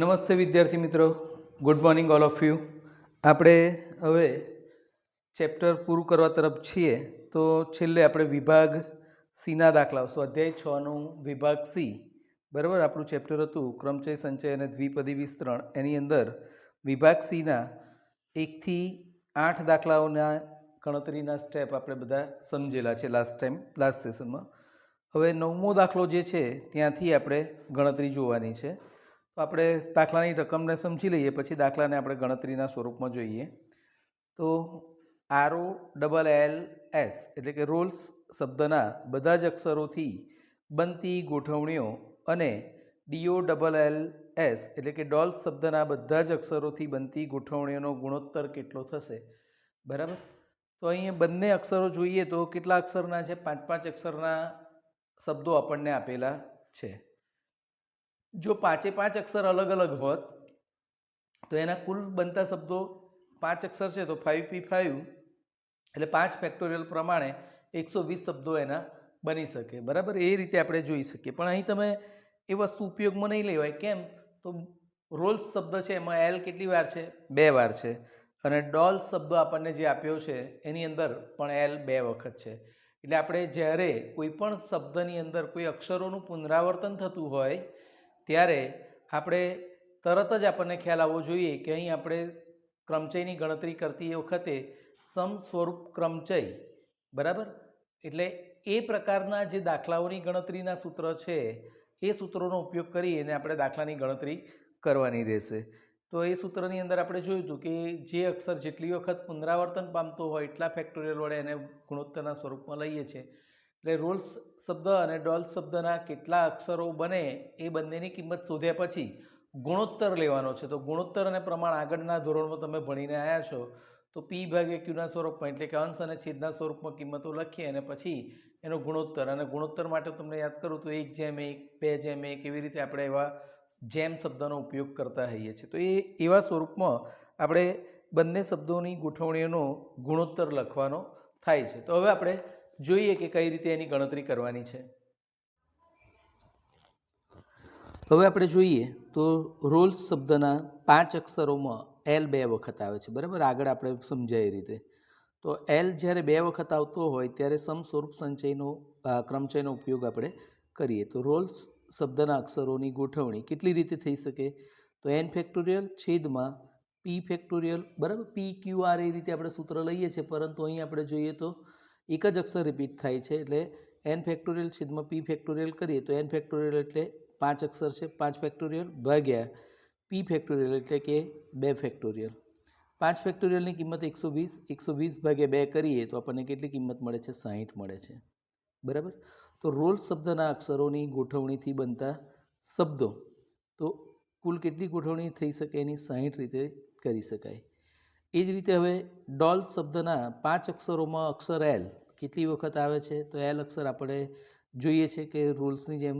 નમસ્તે વિદ્યાર્થી મિત્રો. Good morning all of you આપણે હવે ચેપ્ટર પૂરું કરવા તરફ છીએ તો છેલ્લે આપણે વિભાગ સીના દાખલાઓ સ્વાધ્યાય છનું વિભાગ સી બરાબર? આપણું ચેપ્ટર હતું ક્રમચય, સંચય અને દ્વિપદી વિસ્તરણ. એની અંદર વિભાગ સીના એકથી આઠ દાખલાઓના ગણતરીના સ્ટેપ આપણે બધા સમજેલા છે લાસ્ટ ટાઈમ લાસ્ટ સેશનમાં હવે નવમો દાખલો જે છે, ત્યાંથી આપણે ગણતરી જોવાની છે. તો આપણે દાખલાની રકમને સમજી લઈએ, પછી દાખલાને આપણે ગણતરીના સ્વરૂપમાં જોઈએ. તો આરઓ ડબલ એલ એસ એટલે કે રોલ્સ શબ્દના બધા જ અક્ષરોથી બનતી ગોઠવણીઓ અને ડીઓ ડબલ એલ એસ એટલે કે ડોલ્સ શબ્દના બધા જ અક્ષરોથી બનતી ગોઠવણીઓનો ગુણોત્તર કેટલો થશે? બરાબર? તો અહીંયા બંને અક્ષરો જોઈએ તો કેટલા અક્ષરના છે? પાંચ પાંચ અક્ષરના શબ્દો આપણને આપેલા છે. જો પાંચે પાંચ અક્ષર અલગ અલગ હોત, તો એના કુલ બનતા શબ્દો પાંચ અક્ષર છે તો ફાઇવ પી ફાઇવ એટલે પાંચ ફેક્ટોરિયલ પ્રમાણે એકસો વીસ શબ્દો એના બની શકે. બરાબર? એ રીતે આપણે જોઈ શકીએ. પણ અહીં તમે એ વસ્તુ ઉપયોગમાં નહીં લેવાય. કેમ? તો રોલ્સ શબ્દ છે, એમાં એલ કેટલી વાર છે? બે વાર છે. અને ડોલ શબ્દ આપણને જે આપ્યો છે, એની અંદર પણ એલ બે વખત છે. એટલે આપણે જ્યારે કોઈ પણ શબ્દની અંદર કોઈ અક્ષરોનું પુનરાવર્તન થતું હોય ત્યારે આપણે તરત જ આપણને ખ્યાલ આવવો જોઈએ કે અહીં આપણે ક્રમચયની ગણતરી કરતી એ વખતે સમ સ્વરૂપ ક્રમચય, બરાબર? એટલે એ પ્રકારના જે દાખલાઓની ગણતરીના સૂત્ર છે, એ સૂત્રોનો ઉપયોગ કરી અને આપણે દાખલાની ગણતરી કરવાની રહેશે. તો એ સૂત્રની અંદર આપણે જોયું હતું કે જે અક્ષર જેટલી વખત પુનરાવર્તન પામતો હોય એટલા ફેક્ટોરિયલ વડે એને ગુણોત્તરના સ્વરૂપમાં લઈએ છીએ. એટલે રોલ્સ શબ્દ અને ડોલ્સ શબ્દના કેટલા અક્ષરો બને એ બંનેની કિંમત શોધ્યા પછી ગુણોત્તર લેવાનો છે. તો ગુણોત્તર અને પ્રમાણ આગળના ધોરણમાં તમે ભણીને આવ્યા છો, તો પી ભાગે ક્યુના સ્વરૂપમાં એટલે કે અંશ અને છેદના સ્વરૂપમાં કિંમતો લખીએ અને પછી એનો ગુણોત્તર. અને ગુણોત્તર માટે તમને યાદ કરું તો એક જેમ એક, બે જેમ એક એવી રીતે આપણે એવા જેમ શબ્દનો ઉપયોગ કરતા હોઈએ છીએ. તો એ એવા સ્વરૂપમાં આપણે બંને શબ્દોની ગોઠવણીઓનો ગુણોત્તર લખવાનો થાય છે. તો હવે આપણે જોઈએ કે કઈ રીતે એની ગણતરી કરવાની છે. હવે આપણે જોઈએ તો રોલ્સ શબ્દના પાંચ અક્ષરોમાં એલ બે વખત આવે છે, બરાબર? આગળ આપણે સમજાય એ રીતે. તો એલ જ્યારે બે વખત આવતો હોય ત્યારે સમ સ્વરૂપ સંચયનો ક્રમચયનો ઉપયોગ આપણે કરીએ. તો રોલ્સ શબ્દના અક્ષરોની ગોઠવણી કેટલી રીતે થઈ શકે? તો એન ફેક્ટોરિયલ છેદમાં પી ફેક્ટોરિયલ, બરાબર? પી ક્યુ આર એ રીતે આપણે સૂત્ર લઈએ છીએ, પરંતુ અહીં આપણે જોઈએ તો એક જ અક્ષર રિપીટ થાય છે એટલે એન ફેક્ટોરિયલ છેદમાં પી ફેક્ટોરિયલ કરીએ તો એન ફેક્ટોરિયલ એટલે પાંચ અક્ષર છે, પાંચ ફેક્ટોરિયલ ભાગ્યા પી ફેક્ટોરિયલ એટલે કે બે ફેક્ટોરિયલ પાંચ ફેક્ટોરિયલની કિંમત એકસો વીસ એકસો વીસ ભાગ્યા બે કરીએ તો આપણને કેટલી કિંમત મળે છે? સાહીઠ મળે છે. બરાબર? તો રોલ શબ્દના અક્ષરોની ગોઠવણીથી બનતા શબ્દો. તો કુલ કેટલી ગોઠવણી થઈ શકે એની સાહીઠ રીતે કરી શકાય. એ જ રીતે હવે ડોલ શબ્દના પાંચ અક્ષરોમાં અક્ષર એલ કેટલી વખત આવે છે? તો એલ અક્ષર આપણે જોઈએ છે કે રૂલ્સની જેમ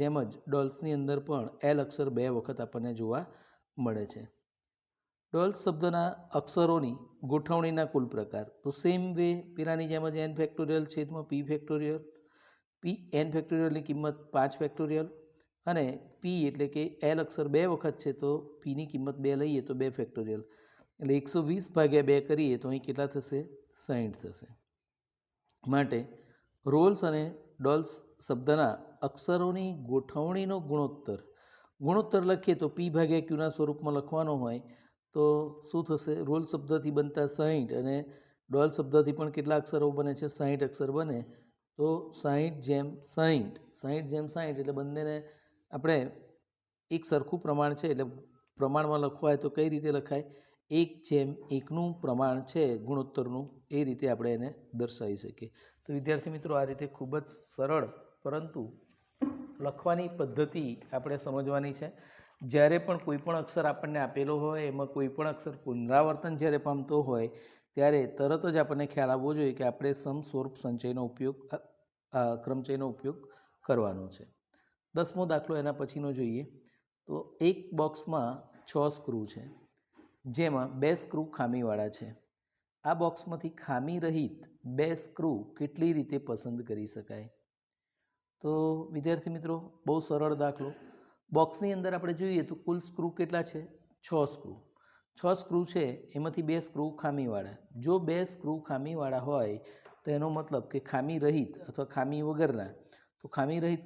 જેમ જ ડોલ્સની અંદર પણ એલ અક્ષર બે વખત આપણને જોવા મળે છે. ડોલ્સ શબ્દના અક્ષરોની ગોઠવણીના કુલ પ્રકાર. તો સેમ વે પેલાની જેમ જ એન ફેક્ટોરિયલ છેદમાં પી ફેક્ટોરિયલ પી એન ફેક્ટોરિયલની કિંમત પાંચ ફેક્ટોરિયલ અને પી એટલે કે એલ અક્ષર બે વખત છે તો પીની કિંમત બે લઈએ તો બે ફેક્ટોરિયલ એટલે એકસો વીસ ભાગ્યા બે કરીએ તો અહીં કેટલા થશે? સાહીઠ થશે. માટે રોલ્સ અને ડોલ્સ શબ્દના અક્ષરોની ગોઠવણીનો ગુણોત્તર. ગુણોત્તર લખીએ તો પી ભાગ્યા ક્યુના સ્વરૂપમાં લખવાનો હોય તો શું થશે? રોલ શબ્દથી બનતા સાહીઠ અને ડોલ શબ્દથી પણ કેટલા અક્ષરો બને છે? સાહીઠ અક્ષર બને. તો સાહીઠ જેમ સાહીઠ સાહીઠ જેમ સાહીઠ એટલે બંનેને આપણે એક સરખું પ્રમાણ છે. એટલે પ્રમાણમાં લખવા હોય તો કઈ રીતે લખાય? એક જેમ એકનું પ્રમાણ છે, ગુણોત્તરનું, એ રીતે આપણે એને દર્શાવી શકીએ. તો વિદ્યાર્થી મિત્રો, આ રીતે ખૂબ જ સરળ, પરંતુ લખવાની પદ્ધતિ આપણે સમજવાની છે. જ્યારે પણ કોઈપણ અક્ષર આપણને આપેલો હોય, એમાં કોઈપણ અક્ષર પુનરાવર્તન જ્યારે પામતો હોય, ત્યારે તરત જ આપણને ખ્યાલ આવવો જોઈએ કે આપણે સમ, સ્વરૂપ, સંચયનો ઉપયોગ ક્રમચયનો ઉપયોગ કરવાનો છે. દસમો દાખલો એના પછીનો જોઈએ. તો એક બોક્સમાં છ સ્ક્રૂ છે. જેમાં બે સ્ક્રૂ ખામીવાળા છે. આ બોક્સમાંથી ખામી રહિત બે સ્ક્રૂ કેટલી રીતે પસંદ કરી શકાય? તો વિદ્યાર્થી મિત્રો, બહુ સરળ દાખલો. બોક્સની અંદર આપણે જોઈએ તો કુલ સ્ક્રૂ કેટલા છે? છ સ્ક્રૂ. છ સ્ક્રૂ છે, એમાંથી બે સ્ક્રૂ ખામીવાળા. જો બે સ્ક્રૂ ખામીવાળા હોય, તો એનો મતલબ કે ખામી રહિત અથવા ખામી વગરના. તો ખામી રહિત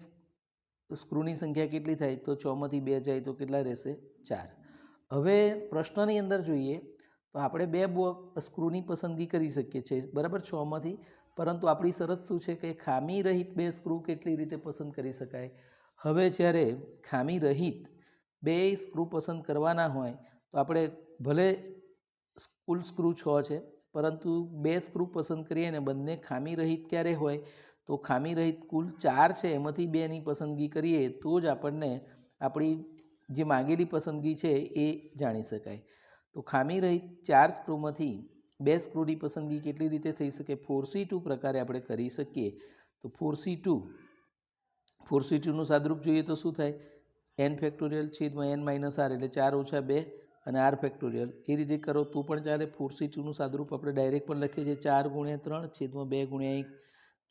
સ્ક્રૂની સંખ્યા કેટલી થાય? તો છમાંથી બે જાય તો કેટલા રહેશે? ચાર. હવે પ્રશ્નની અંદર જોઈએ તો આપણે બે સ્ક્રૂની પસંદગી કરી શકીએ છીએ, બરાબર છમાંથી પરંતુ આપણી શરત શું છે કે ખામી રહિત બે સ્ક્રૂ કેટલી રીતે પસંદ કરી શકાય? હવે જ્યારે ખામી રહિત બે સ્ક્રૂ પસંદ કરવાના હોય, તો આપણે ભલે કુલ સ્ક્રૂ છ છે, પરંતુ બે સ્ક્રૂ પસંદ કરીએ ને બંને ખામી રહિત ક્યારે હોય, તો ખામી રહિત કુલ ચાર છે, એમાંથી બેની પસંદગી કરીએ, તો જ આપણને આપણી જે માંગેલી પસંદગી છે એ જાણી શકાય. તો ખામી રહી ચાર સ્ક્રૂમાંથી બે સ્ક્રૂની પસંદગી કેટલી રીતે થઈ શકે? ફોર સી ટુ પ્રકારે આપણે કરી શકીએ. તો four C two, four C ટુનું સાદરૂપ જોઈએ તો શું થાય? એન ફેક્ટોરિયલ છેદમાં એન માઇનસ આર એટલે ચાર ઓછા બે અને આર ફેક્ટોરિયલ. એ રીતે કરો તો પણ ચાલે. ફોર સી ટુનું સાદરૂપ આપણે ડાયરેક્ટ પણ લખીએ છીએ ચાર ગુણ્યા ત્રણ છેદમાં બે ગુણ્યા એક.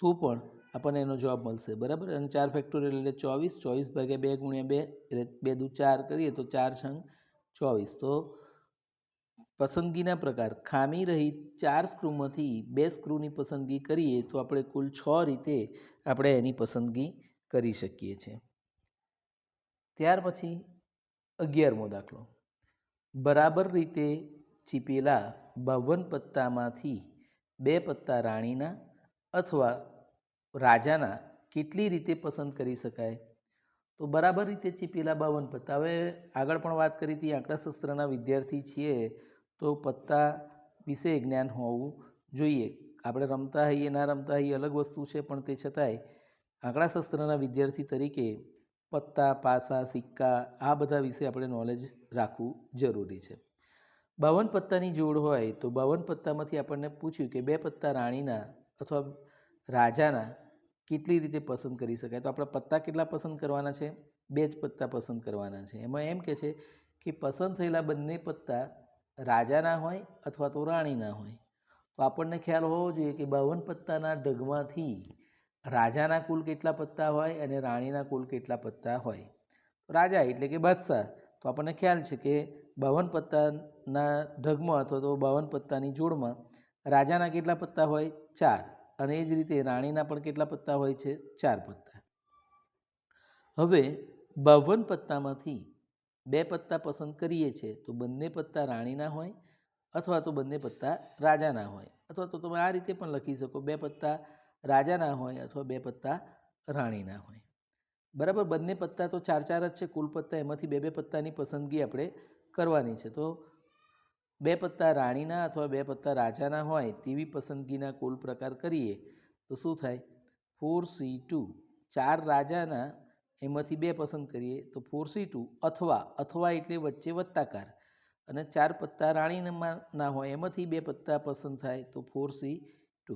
તો પણ આપણને એનો જવાબ મળશે, બરાબર? અને ચાર ફેક્ટોરિયલ એટલે ચોવીસ ચોવીસ ભાગ્યા બે ગુણ્યા બે, એટલે બે દુ ચાર કરીએ તો ચાર છંગ ચોવીસ. તો પસંદગીના પ્રકાર, ખામી રહી ચાર સ્ક્રૂમાંથી બે સ્ક્રૂની પસંદગી કરીએ તો આપણે કુલ છ રીતે આપણે એની પસંદગી કરી શકીએ છીએ. ત્યાર પછી અગિયારમો દાખલો. બરાબર રીતે ચીપેલા બાવન પત્તામાંથી બે પત્તા રાણીના અથવા રાજાના કેટલી રીતે પસંદ કરી શકાય? તો બરાબર રીતે ચીપેલા બાવન પત્તા. હવે આગળ પણ વાત કરી હતી આંકડાશાસ્ત્રના વિદ્યાર્થી છીએ તો પત્તા વિશે જ્ઞાન હોવું જોઈએ. આપણે રમતા હોઈએ, ના રમતા હોઈએ, અલગ વસ્તુ છે, પણ તે છતાંય આંકડાશાસ્ત્રના વિદ્યાર્થી તરીકે પત્તા, પાસા, સિક્કા આ બધા વિશે આપણે નોલેજ રાખવું જરૂરી છે. બાવન પત્તાની જોડ હોય તો બાવન પત્તામાંથી આપણને પૂછ્યું કે બે પત્તા રાણીના અથવા રાજાના કેટલી રીતે પસંદ કરી શકાય? તો આપણે પત્તા કેટલા પસંદ કરવાના છે? બે જ પત્તા પસંદ કરવાના છે. એમાં એમ કે છે કે પસંદ થયેલા બંને પત્તા રાજાના હોય અથવા તો રાણીના હોય. તો આપણને ખ્યાલ હોવો જોઈએ કે બાવન પત્તાના ઢગમાંથી રાજાના કુલ કેટલા પત્તા હોય અને રાણીના કુલ કેટલા પત્તા હોય? રાજા એટલે કે બાદશાહ. તો આપણને ખ્યાલ છે કે બાવન પત્તાના ઢગમાં અથવા તો બાવન પત્તાની જોડમાં રાજાના કેટલા પત્તા હોય? ચાર. અને એ જ રીતે રાણીના પણ કેટલા પત્તા હોય છે? ચાર પત્તા. હવે બાવન પત્તામાંથી બે પત્તા પસંદ કરીએ છીએ, તો બંને પત્તા રાણીના હોય અથવા તો બંને પત્તા રાજાના હોય. અથવા તો તમે આ રીતે પણ લખી શકો, બે પત્તા રાજાના હોય અથવા બે પત્તા રાણીના હોય. બરાબર? બંને પત્તા તો ચાર ચાર જ છે, કુલ પત્તા એમાંથી બે બે પત્તાની પસંદગી આપણે કરવાની છે. તો બે પત્તા રાણીના અથવા બે પત્તા રાજાના હોય તેવી પસંદગીના કુલ પ્રકાર કરીએ, તો શું થાય? Four C two. ચાર રાજાના એમાંથી બે પસંદ કરીએ, તો ફોર સી ટુ અથવા અથવા એટલે વચ્ચે વત્તાકાર. અને ચાર પત્તા રાણીના હોય એમાંથી બે પત્તા પસંદ થાય, તો ફોર સી ટુ.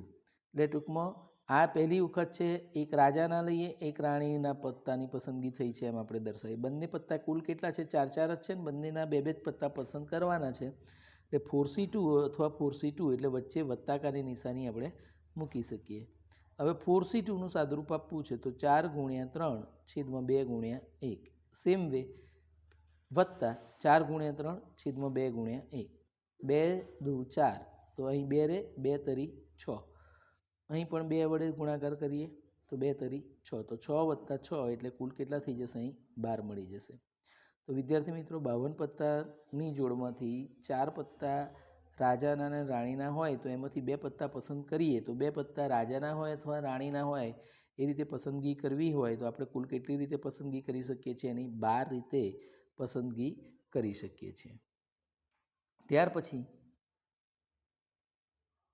એટલે ટૂંકમાં આ પહેલી વખત છે, એક રાજાના લઈએ, એક રાણીના પત્તાની પસંદગી થઈ છે એમ આપણે દર્શાવીએ. બંને પત્તા કુલ કેટલા છે? ચાર ચાર જ છે ને બંનેના બે બે જ પત્તા પસંદ કરવાના છે. એટલે ફોર સી ટુ અથવા ફોર સી ટુ એટલે વચ્ચે વત્તાકારની નિશાની આપણે મૂકી શકીએ. હવે ફોર સી ટુનું સાદરૂપ આપવું છે તો ચાર ગુણ્યા ત્રણ છેદમાં બે ગુણ્યા એક. સેમ વે વત્તા ચાર ગુણ્યા ત્રણ છેદમાં બે ગુણ્યા એક. બે દુ ચાર. તો અહીં બે રે, બે તરી છ. અહીં પણ બે વડે ગુણાકાર કરીએ તો બે તરી છ. તો છ વત્તા છ એટલે કુલ કેટલા થઈ જશે અહીં? બાર મળી જશે. તો વિદ્યાર્થી મિત્રો, બાવન પત્તાની જોડમાંથી ચાર પત્તા રાજાના અને રાણીના હોય તો એમાંથી બે પત્તા પસંદ કરીએ. તો બે પત્તા રાજાના હોય અથવા રાણીના હોય, એ રીતે પસંદગી કરવી હોય તો આપણે કુલ કેટલી રીતે પસંદગી કરી શકીએ છીએ? એની બાર રીતે પસંદગી કરી શકીએ છીએ. ત્યાર પછી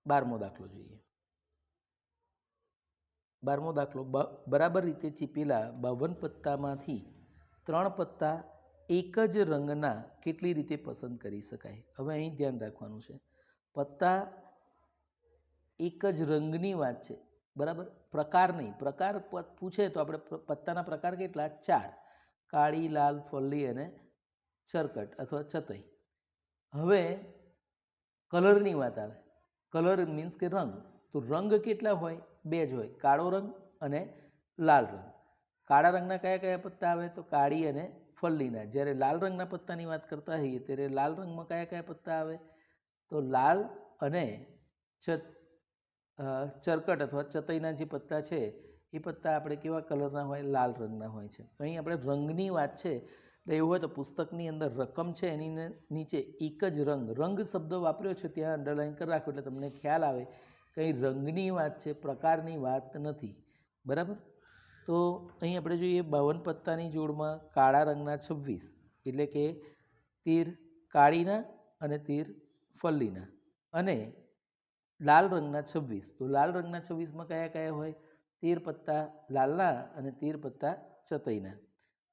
બારમો દાખલો જોઈએ. બારમો દાખલો બરાબર રીતે ચીપેલા બાવન પત્તામાંથી ત્રણ પત્તા એક જ રંગના કેટલી રીતે પસંદ કરી શકાય? હવે અહીં ધ્યાન રાખવાનું છે. પત્તા એક જ રંગની વાત છે, બરાબર? પ્રકાર નહીં. પ્રકાર પૂછે તો આપણે પત્તાના પ્રકાર કેટલા? ચાર. કાળી, લાલ, ફલ્લી અને ચરકટ અથવા છતઈ હવે કલરની વાત આવે. કલર મીન્સ કે રંગ. તો રંગ કેટલા હોય? બે જ હોય. કાળો રંગ અને લાલ રંગ. કાળા રંગના કયા કયા પત્તા આવે? તો કાળી અને ફલ્લીના જ્યારે લાલ રંગના પત્તાની વાત કરતા હોઈએ ત્યારે લાલ રંગમાં કયા કયા પત્તા આવે? તો લાલ અને ચ ચરકટ અથવા ચતઈના જે પત્તા છે, એ પત્તા આપણે કેવા કલરના હોય? લાલ રંગના હોય છે. તો અહીં આપણે રંગની વાત છે. એટલે એવું હોય તો પુસ્તકની અંદર રકમ છે, એની નીચે એક જ રંગ. રંગ શબ્દ વાપર્યો છે, ત્યાં અંડરલાઇન કરી રાખો એટલે તમને ખ્યાલ આવે કંઈ રંગની વાત છે, પ્રકારની વાત નથી. બરાબર? તો અહીં આપણે જોઈએ બાવન પત્તાની જોડમાં કાળા રંગના છવ્વીસ. એટલે કે તીર કાળીના અને તીર ફલ્લીના. અને લાલ રંગના છવ્વીસ. તો લાલ રંગના છવ્વીસમાં કયા કયા હોય? તીર પત્તા લાલના અને તીર પત્તા ચતઈના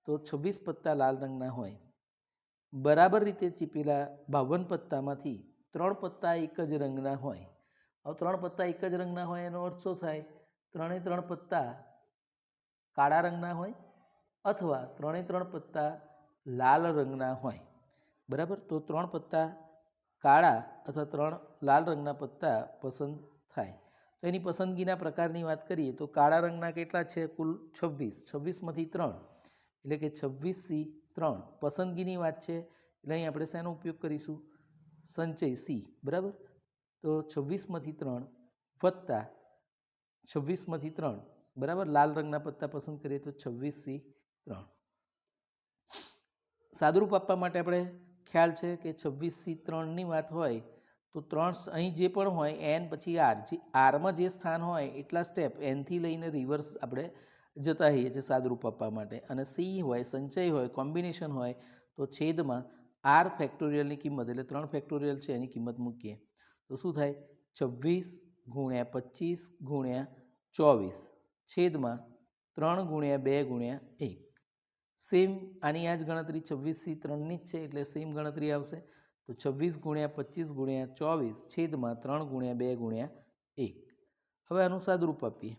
તો છવ્વીસ પત્તા લાલ રંગના હોય. બરાબર રીતે ચીપેલા બાવન પત્તામાંથી ત્રણ પત્તા એક જ રંગના હોય. હવે ત્રણ પત્તા એક જ રંગના હોય એનો અર્થ શું થાય? ત્રણે ત્રણ પત્તા કાળા રંગના હોય અથવા ત્રણે ત્રણ પત્તા લાલ રંગના હોય. બરાબર? તો ત્રણ પત્તા કાળા અથવા ત્રણ લાલ રંગના પત્તા પસંદ થાય. તો એની પસંદગીના પ્રકારની વાત કરીએ તો કાળા રંગના કેટલા છે? કુલ છવ્વીસ. છવ્વીસમાંથી ત્રણ. એટલે કે છવ્વીસથી ત્રણ. પસંદગીની વાત છે. એટલે અહીં આપણે શેનો ઉપયોગ કરીશું? સંચય સી. બરાબર? તો છવ્વીસમાંથી ત્રણ વત્તા છવ્વીસમાંથી ત્રણ. બરાબર? લાલ રંગના પત્તા પસંદ કરીએ તો છવ્વીસથી ત્રણ. સાદુરૂપ આપવા માટે આપણે ખ્યાલ છે કે છવ્વીસથી ત્રણની વાત હોય તો ત્રણ અહીં જે પણ હોય, એન પછી આર. જે આરમાં જે સ્થાન હોય, એટલા સ્ટેપ એનથી લઈને રિવર્સ આપણે જતા હોઈએ છીએ સાદુરૂપ આપવા માટે. અને સી હોય, સંચય હોય, કોમ્બિનેશન હોય, તો છેદમાં આર ફેક્ટોરિયલની કિંમત એટલે ત્રણ ફેક્ટોરિયલ છે, એની કિંમત મૂકીએ. તો શું થાય? છવ્વીસ ગુણ્યા પચીસ ગુણ્યા ચોવીસ. છેદમાં ત્રણ ગુણ્યા બે ગુણ્યા એક. સેમ આની આ જ ગણતરી છવ્વીસથી ત્રણની જ છે, એટલે સેમ ગણતરી આવશે. તો છવ્વીસ ગુણ્યા પચીસ ગુણ્યા ચોવીસ છેદમાં ત્રણ ગુણ્યા બે ગુણ્યા એક. હવે આનું સાદુરૂપ આપીએ.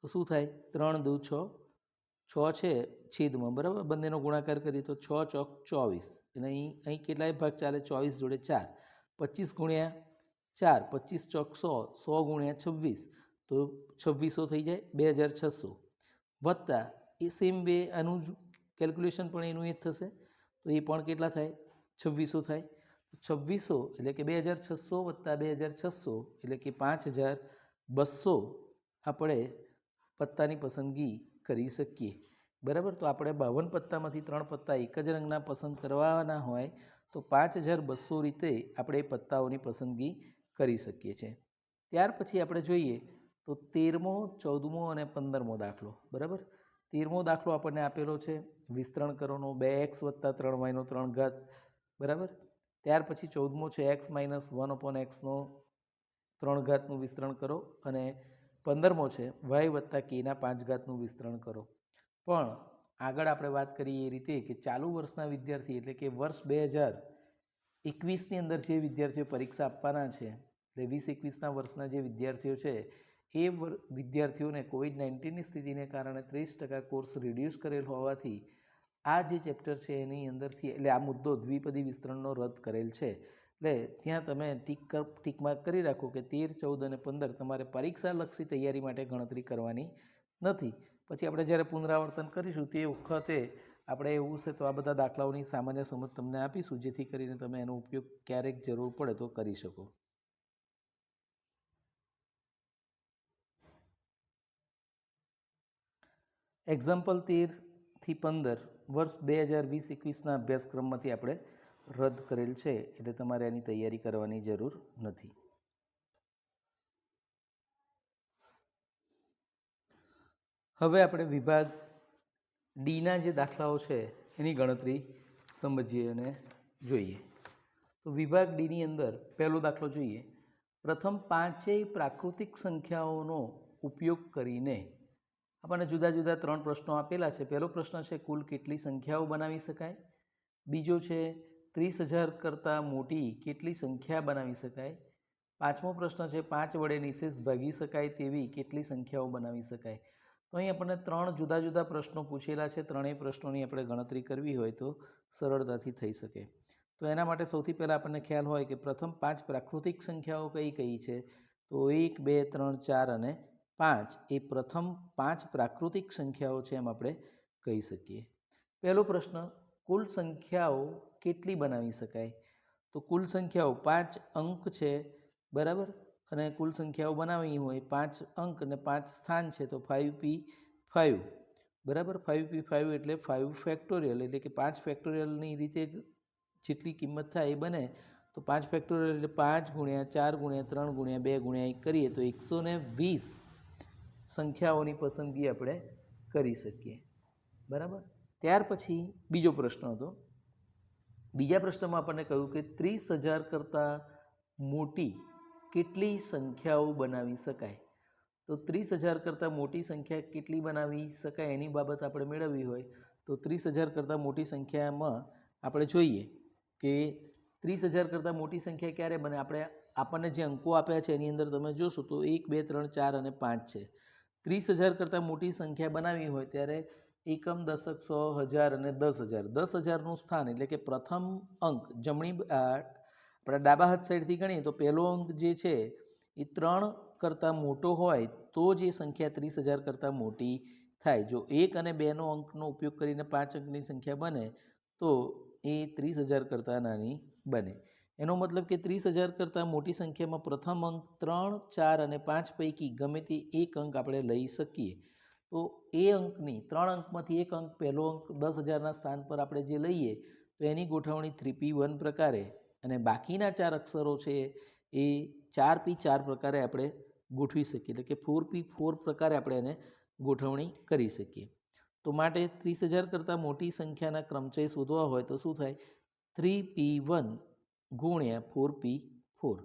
તો શું થાય? ત્રણ દુ છ. છ છે છેદમાં, બરાબર? બંનેનો ગુણાકાર કરીએ તો છ ચોક ચોવીસ. અને અહીં અહીં કેટલાય ભાગ ચાલે? ચોવીસ જોડે ચાર. પચીસ ગુણ્યા ચાર, પચીસ ચોક સો સો ગુણ્યા છવ્વીસ. તો છવ્વીસો થઈ જાય, બે હજાર છસો. વત્તા એ સેમ બે આનું જ કેલ્ક્યુલેશન પણ એનું એ જ થશે. તો એ પણ કેટલા થાય? છવ્વીસો થાય. છવ્વીસો એટલે કે બે હજાર છસો વત્તા બે હજાર છસો એટલે કે પાંચ હજાર બસો આપણે પત્તાની પસંદગી કરી શકીએ. બરાબર? તો આપણે બાવન પત્તામાંથી ત્રણ પત્તા એક જ રંગના પસંદ કરવાના હોય, તો પાંચ હજાર બસો રીતે આપણે એ પત્તાઓની પસંદગી કરી શકીએ છીએ. ત્યાર પછી આપણે જોઈએ તો તેરમો, ચૌદમો અને પંદરમો દાખલો, બરાબર? તેરમો દાખલો આપણને આપેલો છે વિસ્તરણ કરોનો બે એક્સ વત્તા ત્રણ વાયનો ત્રણ ઘાત, બરાબર? ત્યાર પછી ચૌદમો છે એક્સ માઇનસ વન અપોન એક્સનો ત્રણ ઘાતનું વિસ્તરણ કરો અને પંદરમો છે વાય વત્તા કેના પાંચ ઘાતનું વિસ્તરણ કરો. પણ આગળ આપણે વાત કરીએ એ રીતે કે ચાલુ વર્ષના વિદ્યાર્થી એટલે કે વર્ષ બે હજાર એકવીસની અંદર જે વિદ્યાર્થીઓ પરીક્ષા આપવાના છે, એટલે વીસ એકવીસના વર્ષના જે વિદ્યાર્થીઓ છે એ વિદ્યાર્થીઓને કોવિડ નાઇન્ટીનની સ્થિતિને કારણે ત્રીસ ટકા કોર્સ રિડ્યુસ કરેલ હોવાથી આ જે ચેપ્ટર છે એની અંદરથી, એટલે આ મુદ્દો દ્વિપદી વિસ્તરણનો રદ કરેલ છે. એટલે ત્યાં તમે ટીક કર, ટીક માર્ક કરી રાખો કે તેર, ચૌદ અને પંદર તમારે પરીક્ષાલક્ષી તૈયારી માટે ગણતરી કરવાની નથી. પછી આપણે જ્યારે પુનરાવર્તન કરીશું તે વખતે આપણે એવું છે તો આ બધા દાખલાઓની સામાન્ય સમજ તમને આપીશું, જેથી કરીને તમે એનો ઉપયોગ ક્યારેક જરૂર પડે તો કરી શકો. એક્ઝામ્પલ તેરથી પંદર વર્ષ બે હજાર વીસ એકવીસના અભ્યાસક્રમમાંથી આપણે રદ કરેલ છે એટલે તમારે એની તૈયારી કરવાની જરૂર નથી. હવે આપણે વિભાગ ડીના જે દાખલાઓ છે એની ગણતરી સમજીએ અને જોઈએ. તો વિભાગ ડીની અંદર પહેલો દાખલો જોઈએ. પ્રથમ પાંચેય પ્રાકૃતિક સંખ્યાઓનો ઉપયોગ કરીને આપણને જુદા જુદા ત્રણ પ્રશ્નો આપેલા છે. પહેલો પ્રશ્ન છે, કુલ કેટલી સંખ્યાઓ બનાવી શકાય? બીજો છે, ત્રીસ હજાર કરતાં મોટી કેટલી સંખ્યા બનાવી શકાય? પાંચમો પ્રશ્ન છે, પાંચ વડે નિશેષ ભાગી શકાય તેવી કેટલી સંખ્યાઓ બનાવી શકાય? તો અહીં આપણને ત્રણ જુદા જુદા પ્રશ્નો પૂછેલા છે. ત્રણેય પ્રશ્નોની આપણે ગણતરી કરવી હોય તો સરળતાથી થઈ શકે. તો એના માટે સૌથી પહેલાં આપણને ખ્યાલ હોય કે પ્રથમ પાંચ પ્રાકૃતિક સંખ્યાઓ કઈ કઈ છે? તો એક, બે, ત્રણ, ચાર અને પાંચ એ પ્રથમ પાંચ પ્રાકૃતિક સંખ્યાઓ છે એમ આપણે કહી શકીએ. પહેલો પ્રશ્ન, કુલ સંખ્યાઓ કેટલી બનાવી શકાય? તો કુલ સંખ્યાઓ પાંચ અંક છે, બરાબર? અને કુલ સંખ્યાઓ બનાવવી હોય પાંચ અંક અને પાંચ સ્થાન છે, તો ફાઇવ પી ફાઇવ બરાબર? ફાઇવ પી ફાઇવ એટલે ફાઇવ ફેક્ટોરિયલ એટલે કે પાંચ ફેક્ટોરિયલની રીતે જેટલી કિંમત થાય એ બને. તો પાંચ ફેક્ટોરિયલ એટલે પાંચ ગુણ્યા ચાર ગુણ્યા ત્રણ ગુણ્યા બે ગુણ્યા એક કરીએ તો એકસો વીસ. સંખ્યાઓની પસંદગી આપણે કરી શકીએ. બરાબર? ત્યાર પછી બીજો પ્રશ્ન હતો. બીજા પ્રશ્નમાં આપણને કહ્યું કે ત્રીસ હજાર કરતાં મોટી કેટલી સંખ્યાઓ બનાવી શકાય? તો ત્રીસ હજાર કરતાં મોટી સંખ્યા કેટલી બનાવી શકાય એની બાબત આપણે મેળવવી હોય, તો ત્રીસ હજાર કરતાં મોટી સંખ્યામાં આપણે જોઈએ કે ત્રીસ હજાર કરતાં મોટી સંખ્યા ક્યારે બને? આપણે આપણને જે અંકો આપ્યા છે એની અંદર તમે જોશો તો એક, બે, ત્રણ, ચાર અને પાંચ છે. ત્રીસ હજાર કરતાં મોટી સંખ્યા બનાવી હોય ત્યારે એકમ દશક સો હજાર અને દસ હજાર. દસ હજારનું સ્થાન એટલે કે પ્રથમ અંક જમણી આપણા ડાબા હાથ સાઈડથી ગણીએ તો પહેલો અંક જે છે એ ત્રણ કરતાં મોટો હોય તો જે સંખ્યા ત્રીસ હજાર કરતાં મોટી થાય. જો એક અને બેનો અંકનો ઉપયોગ કરીને પાંચ અંકની સંખ્યા બને તો એ ત્રીસ હજાર કરતાં નાની બને. એનો મતલબ કે ત્રીસ હજાર કરતાં મોટી સંખ્યામાં પ્રથમ અંક ત્રણ, ચાર અને પાંચ પૈકી ગમે તે એક અંક આપણે લઈ શકીએ. તો એ અંકની ત્રણ અંકમાંથી એક અંક, પહેલો અંક દસ હજારના સ્થાન પર આપણે જે લઈએ, તો એની ગોઠવણી થ્રી પી વન પ્રકારે. અને બાકીના ચાર અક્ષરો છે એ ચાર પી ચાર પ્રકારે આપણે ગોઠવી શકીએ. એટલે કે ફોર પી ફોર પ્રકારે આપણે એને ગોઠવણી કરી શકીએ. તો માટે ત્રીસ હજાર કરતાં મોટી સંખ્યાના ક્રમચય શોધવા હોય તો શું થાય? થ્રી પી વન ગુણ્યા four P four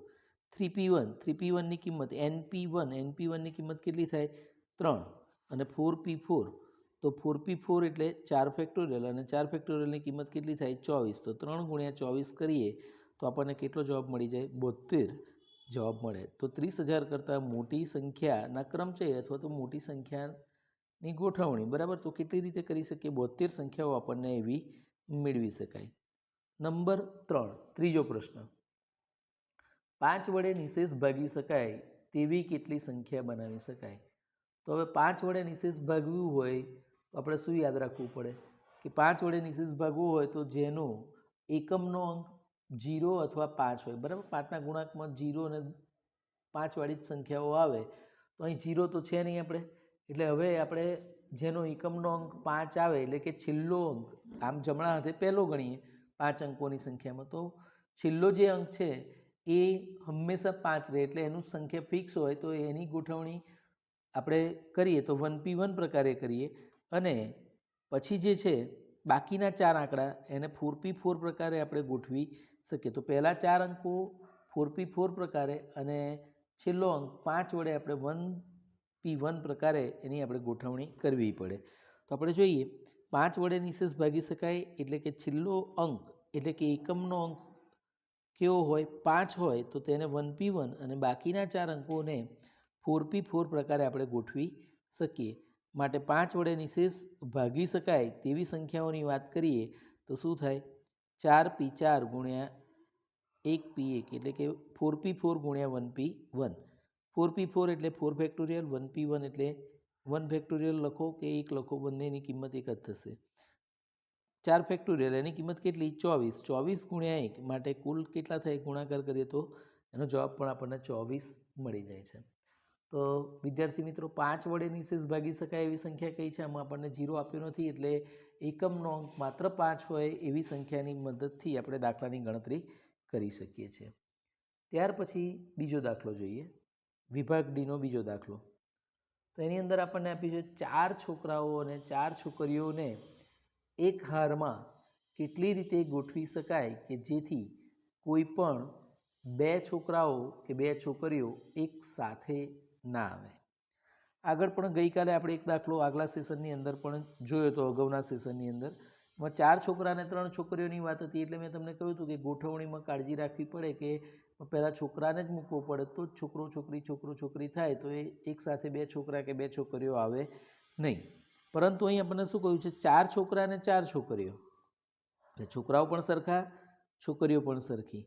three P one three P વનની કિંમત n P one n P વનની કિંમત કેટલી થાય? ત્રણ. અને ફોર પી ફોર તો ફોર પી ફોર એટલે ચાર ફેક્ટોરિયલ અને ચાર ફેક્ટોરિયલની કિંમત કેટલી થાય? ચોવીસ. તો ત્રણ ગુણ્યા ચોવીસ કરીએ તો આપણને કેટલો જવાબ મળી જાય? બોતેર જવાબ મળે. તો ત્રીસ હજાર કરતાં મોટી સંખ્યાના ક્રમચય અથવા તો મોટી સંખ્યાની ગોઠવણી. બરાબર? તો કેટલી રીતે કરી શકીએ? બોતેર સંખ્યાઓ આપણને એવી મેળવી શકાય. નંબર ત્રણ, ત્રીજો પ્રશ્ન. પાંચ વડે નિશેષ ભાગી શકાય તેવી કેટલી સંખ્યા બનાવી શકાય? તો હવે પાંચ વડે નિશેષ ભાગવું હોય તો આપણે શું યાદ રાખવું પડે? કે પાંચ વડે નિશેષ ભાગવું હોય તો જેનો એકમનો અંક જીરો અથવા પાંચ હોય, બરાબર? પાંચના ગુણાંકમાં જીરો અને પાંચવાળી જ સંખ્યાઓ આવે. તો અહીં જીરો તો છે નહીં આપણે. એટલે હવે આપણે જેનો એકમનો અંક પાંચ આવે, એટલે કે છેલ્લો અંક, આમ જમણા હાથે પહેલો ગણીએ પાંચ અંકોની સંખ્યામાં. તો છેલ્લો જે અંક છે, એ હંમેશા પાંચ રહે એટલે એનું સંખ્યા ફિક્સ હોય તો એની ગોઠવણી આપણે કરીએ તો વન પી વન પ્રકારે કરીએ. અને પછી જે છે, બાકીના ચાર આંકડા એને ફોર પી ફોર પ્રકારે આપણે ગોઠવી શકીએ. તો પહેલાં ચાર અંકો ફોર પી ફોર પ્રકારે અને છેલ્લો અંક પાંચ વડે આપણે વન પી વન પ્રકારે એની આપણે ગોઠવણી કરવી પડે. તો આપણે જોઈએ પાંચ વડે નિશેષ ભાગી શકાય એટલે કે છેલ્લો અંક, એટલે કે એકમનો અંક કેવો હોય? પાંચ હોય તો તેને વન પી વન અને બાકીના ચાર અંકોને ફોર પી ફોર પ્રકારે આપણે ગોઠવી શકીએ. માટે પાંચ વડે નિશેષ ભાગી શકાય તેવી સંખ્યાઓની વાત કરીએ તો શું થાય? ચાર પી ચાર ગુણ્યા એક પી એક એટલે કે ફોર પી ફોર ગુણ્યા one P one. Four P four એટલે four factorial, one P one એટલે વન ફેક્ટોરિયલ લખો કે એક લખો, બંનેની કિંમત એક જ થશે. ચાર ફેક્ટોરિયલ એની કિંમત કેટલી? ચોવીસ. ચોવીસ ગુણ્યા એક માટે કુલ કેટલા થાય? ગુણાકાર કરીએ તો એનો જવાબ પણ આપણને ચોવીસ મળી જાય છે. તો વિદ્યાર્થી મિત્રો, પાંચ વડે નિશેષ ભાગી શકાય એવી સંખ્યા કઈ છે? આમાં આપણને જીરો આપ્યો નથી, એટલે એકમનો અંક માત્ર પાંચ હોય એવી સંખ્યાની મદદથી આપણે દાખલાની ગણતરી કરી શકીએ છીએ. ત્યાર પછી બીજો દાખલો જોઈએ. વિભાગ ડીનો બીજો દાખલો. તો એની અંદર આપણને આપ્યું છે ચાર છોકરાઓ અને ચાર છોકરીઓને એક હારમાં કેટલી રીતે ગોઠવી શકાય કે જેથી કોઈ પણ બે છોકરાઓ કે બે છોકરીઓ એક સાથે ના આવે. આગળ પણ ગઈકાલે આપણે એક દાખલો આગલા સેશનની અંદર પણ જોયો હતો, અગાઉના સેશનની અંદર. એમાં ચાર છોકરા અને ત્રણ છોકરીઓની વાત હતી એટલે મેં તમને કહ્યું હતું કે ગોઠવણીમાં કાળજી રાખવી પડે કે પહેલાં છોકરાને જ મૂકવો પડે. તો છોકરો, છોકરી છોકરો, છોકરી થાય તો એ એક સાથે બે છોકરા કે બે છોકરીઓ આવે નહીં. પરંતુ અહીં આપણને શું કહ્યું છે? ચાર છોકરા અને ચાર છોકરીઓ. એટલે છોકરાઓ પણ સરખા, છોકરીઓ પણ સરખી.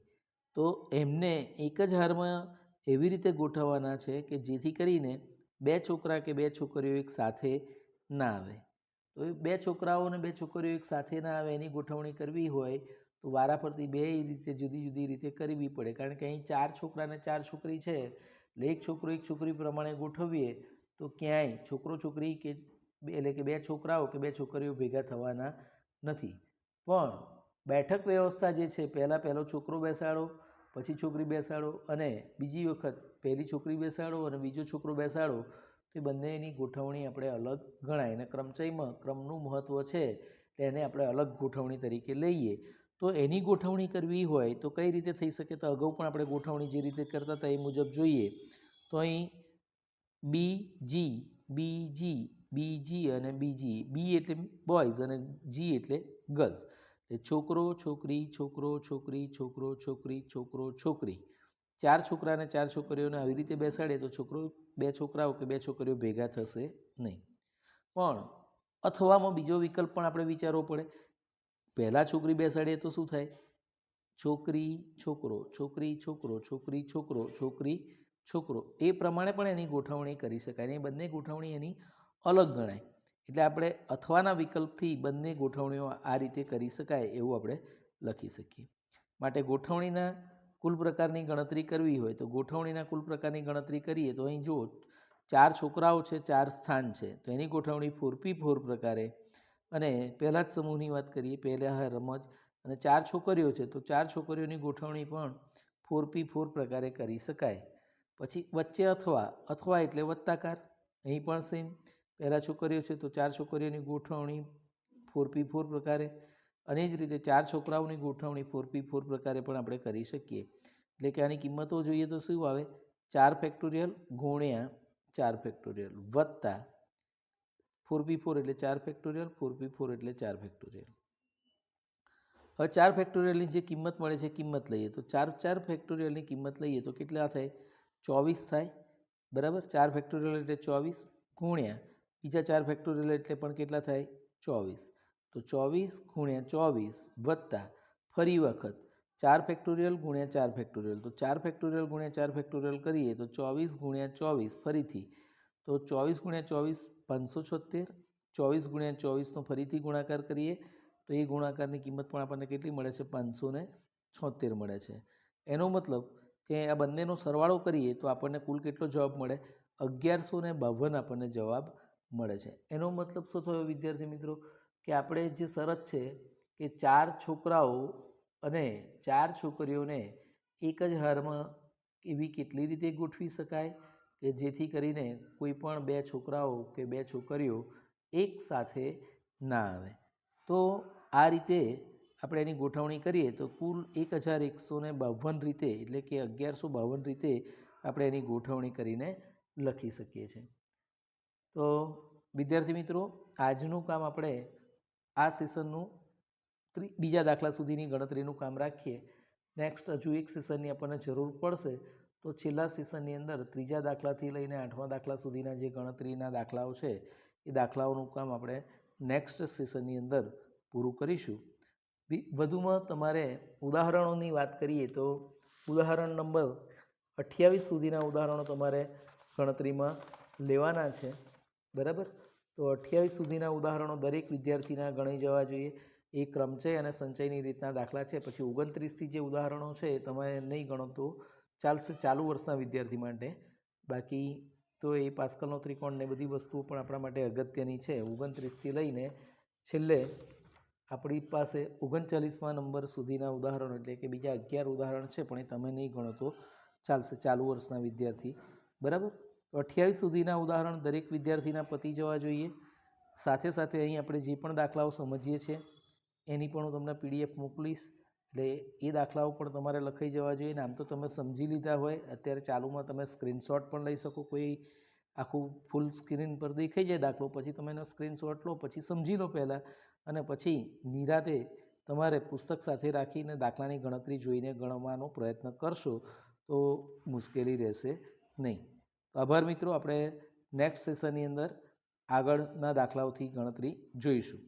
તો એમને એક જ હારમાં એવી રીતે ગોઠવવાના છે કે જેથી કરીને બે છોકરા કે બે છોકરીઓ એક સાથે ના આવે. તો એ બે છોકરાઓ અને બે છોકરીઓ એક સાથે ના આવે એની ગોઠવણી કરવી હોય તો વારાફરતી બે રીતે જુદી જુદી રીતે કરવી પડે. કારણ કે અહીં ચાર છોકરા અને ચાર છોકરી છે, એટલે એક છોકરો એક છોકરી પ્રમાણે ગોઠવીએ, તો ક્યાંય છોકરો છોકરી કે એટલે કે બે છોકરાઓ કે બે છોકરીઓ ભેગા થવાના નથી. પણ બેઠક વ્યવસ્થા જે છે, પહેલાં પહેલો છોકરો બેસાડો, પછી છોકરી બેસાડો અને બીજી વખત પહેલી છોકરી બેસાડો અને બીજો છોકરો બેસાડો, તો એ બંનેની ગોઠવણી આપણે અલગ ગણાય. અને ક્રમચયમાં ક્રમનું મહત્ત્વ છે એને આપણે અલગ ગોઠવણી તરીકે લઈએ. તો એની ગોઠવણી કરવી હોય તો કઈ રીતે થઈ શકે? તો અગાઉ પણ આપણે ગોઠવણી જે રીતે કરતા હતા એ મુજબ જોઈએ. તો અહીં બી જી બી જી બી જી અને બીજી બી એટલે બોયઝ અને જી એટલે ગર્લ્સ એટલે છોકરો, છોકરી છોકરો છોકરી છોકરો છોકરી છોકરો, છોકરી. ચાર છોકરા અને ચાર છોકરીઓને આવી રીતે બેસાડે તો છોકરો બે છોકરાઓ કે બે છોકરીઓ ભેગા થશે નહીં. પણ અથવામાં બીજો વિકલ્પ પણ આપણે વિચારવો પડે. પહેલાં છોકરી બેસાડીએ તો શું થાય? છોકરી, છોકરો છોકરી છોકરો છોકરી છોકરો છોકરી, છોકરો. એ પ્રમાણે પણ એની ગોઠવણી કરી શકાય એ બંને ગોઠવણી એની અલગ ગણાય. એટલે આપણે અથવાના વિકલ્પથી બંને ગોઠવણીઓ આ રીતે કરી શકાય એવું આપણે લખી શકીએ. માટે ગોઠવણીના કુલ પ્રકારની ગણતરી કરવી હોય તો ગોઠવણીના કુલ પ્રકારની ગણતરી કરીએ તો અહીં જુઓ, ચાર છોકરાઓ છે, ચાર સ્થાન છે. તો એની ગોઠવણી ફોર પી ફોર પ્રકારે અને પહેલાં જ સમૂહની વાત કરીએ, પહેલાં હા રમત અને ચાર છોકરીઓ છે, તો ચાર છોકરીઓની ગોઠવણી પણ ફોર પી ફોર પ્રકારે કરી શકાય. પછી વચ્ચે અથવા અથવા એટલે વત્તાકાર, અહીં પણ સેમ પહેલાં છોકરીઓ છે, તો ચાર છોકરીઓની ગોઠવણી ફોર પી ફોર પ્રકારે અને જ રીતે ચાર છોકરાઓની ગોઠવણી ફોર પી ફોર પ્રકારે પણ આપણે કરી શકીએ. એટલે કે આની કિંમતો જોઈએ તો શું આવે? ચાર ફેક્ટોરિયલ ગુણ્યા ચાર ફેક્ટોરિયલ વત્તા ફોર બી ફોર એટલે ચાર ફેક્ટોરિયલ, ફોર બી ફોર એટલે ચાર ફેક્ટોરિયલ. હવે ચાર ફેક્ટોરિયલની જે કિંમત મળે છે કિંમત લઈએ. તો ચાર ચાર ફેક્ટોરિયલની કિંમત લઈએ તો કેટલા થાય? ચોવીસ થાય. બરાબર? ચાર ફેક્ટોરિયલ એટલે ચોવીસ ગુણ્યા. બીજા ચાર ફેક્ટોરિયલ એટલે પણ કેટલા થાય? ચોવીસ. તો ચોવીસ ગુણ્યા ચોવીસ વત્તા ફરી વખત ચાર ફેક્ટોરિયલ ગુણ્યા ચાર ફેક્ટોરિયલ. તો ચાર ફેક્ટોરિયલ ગુણ્યા ચાર ફેક્ટોરિયલ કરીએ તો ચોવીસ ગુણ્યા ચોવીસ ફરીથી તો ચોવીસ ગુણ્યા ચોવીસ, પાંચસો છોતેર ચોવીસ ગુણ્યા ચોવીસનો ફરીથી ગુણાકાર કરીએ, તો એ ગુણાકારની કિંમત પણ આપણને કેટલી મળે છે? પાંચસો ને છોતેર મળે છે. એનો મતલબ કે આ બંનેનો સરવાળો કરીએ તો આપણને કુલ કેટલો જવાબ મળે? અગિયારસો ને બાવન આપણને જવાબ મળે છે. એનો મતલબ શું થયો વિદ્યાર્થી મિત્રો? કે આપણે જે શરત છે કે ચાર છોકરાઓ અને ચાર છોકરીઓને એક જ હારમાં એવી કેટલી રીતે ગોઠવી શકાય? કે જેથી કરીને કોઈ પણ બે છોકરાઓ કે બે છોકરીઓ એક સાથે ના આવે. તો આ રીતે આપણે એની ગોઠવણી કરીએ તો કુલ એક હજાર એકસો બાવન રીતે એટલે કે અગિયારસો બાવન રીતે આપણે એની ગોઠવણી કરીને લખી શકીએ છીએ. તો વિદ્યાર્થી મિત્રો, આજનું કામ આપણે આ સેશનનું બીજા દાખલા સુધીની ગણતરીનું કામ રાખીએ. નેક્સ્ટ હજુ એક સેશનની આપણને જરૂર પડશે. તો છેલ્લા સેશનની અંદર ત્રીજા દાખલાથી લઈને આઠમા દાખલા સુધીના જે ગણતરીના દાખલાઓ છે, એ દાખલાઓનું કામ આપણે નેક્સ્ટ સેશનની અંદર પૂરું કરીશું. વધુમાં તમારે ઉદાહરણોની વાત કરીએ તો ઉદાહરણ નંબર અઠ્યાવીસ સુધીના ઉદાહરણો તમારે ગણતરીમાં લેવાના છે. બરાબર? તો અઠ્યાવીસ સુધીના ઉદાહરણો દરેક વિદ્યાર્થીના ગણાઈ જવા જોઈએ. એ ક્રમચય અને સંચયની રીતના દાખલા છે. પછી ઓગણત્રીસથી જે ઉદાહરણો છે એ તમે નહીં ગણો તો ચાલશે, ચાલુ વર્ષના વિદ્યાર્થી માટે. બાકી તો એ પાસ્કલનો ત્રિકોણ ને બધી વસ્તુઓ પણ આપણા માટે અગત્યની છે. ઓગણત્રીસથી લઈને છેલ્લે આપણી પાસે ઓગણચાલીસમાં નંબર સુધીના ઉદાહરણો એટલે કે બીજા અગિયાર ઉદાહરણ છે, પણ એ તમે નહીં ગણો તો ચાલશે, ચાલુ વર્ષના વિદ્યાર્થી. બરાબર? તો અઠ્યાવીસ સુધીના ઉદાહરણ દરેક વિદ્યાર્થીના પતી જવા જોઈએ. સાથે સાથે અહીં આપણે જે પણ દાખલાઓ સમજીએ છીએ, એની પણ હું તમને પીડીએફ મોકલીશ. એટલે એ દાખલાઓ પણ તમારે લખાઈ જવા જોઈએ ને આમ તો તમે સમજી લીધા હોય. અત્યારે ચાલુમાં તમે સ્ક્રીનશોટ પણ લઈ શકો. કોઈ આખું ફૂલ સ્ક્રીન પર દેખાઈ જાય દાખલો, પછી તમે એનો સ્ક્રીનશોટ લો, પછી સમજી લો પહેલાં અને પછી નિરાતે તમારે પુસ્તક સાથે રાખીને દાખલાની ગણતરી જોઈને ગણવાનો પ્રયત્ન કરશો તો મુશ્કેલી રહેશે નહીં. આભાર મિત્રો, આપણે નેક્સ્ટ સેશનની અંદર આગળના દાખલાઓથી ગણતરી જોઈશું.